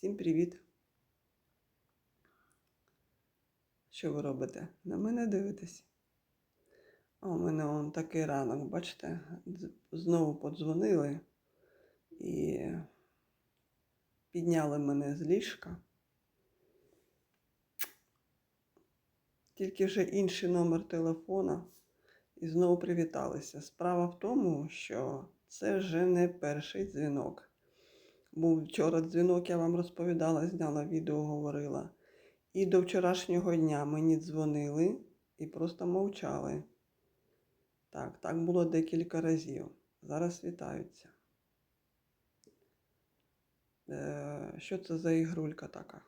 Всім привіт! Що ви робите? На мене дивитесь? А у мене он такий ранок, бачите, знову подзвонили і підняли мене з ліжка. Тільки вже інший номер телефона і знову привіталися. Справа в тому, що це вже не перший дзвінок. Був вчора дзвінок, я вам розповідала, зняла відео, говорила. І до вчорашнього дня мені дзвонили і просто мовчали. Так, так було декілька разів. Зараз вітаються. Е, що це за ігрулька така?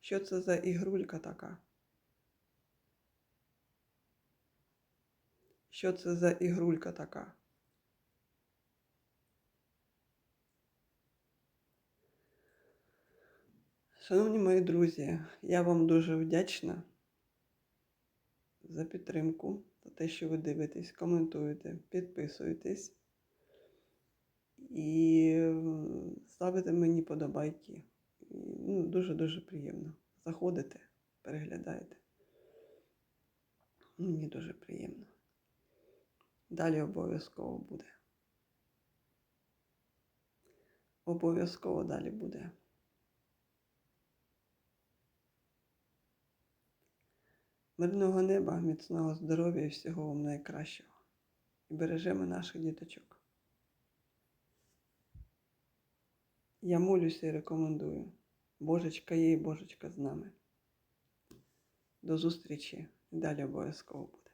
Що це за ігрулька така? Що це за ігрулька така? Шановні мої друзі, я вам дуже вдячна за підтримку, за те, що ви дивитесь, коментуєте, підписуєтесь і ставите мені подобайки. Ну, дуже-дуже приємно. Заходите, переглядаєте. Мені дуже приємно. Далі обов'язково буде. Обов'язково далі буде. Мирного неба, міцного здоров'я і всього вам найкращого. І бережемо наших діточок. Я молюся і рекомендую. Божечка є і Божечка з нами. До зустрічі. Далі обов'язково буде.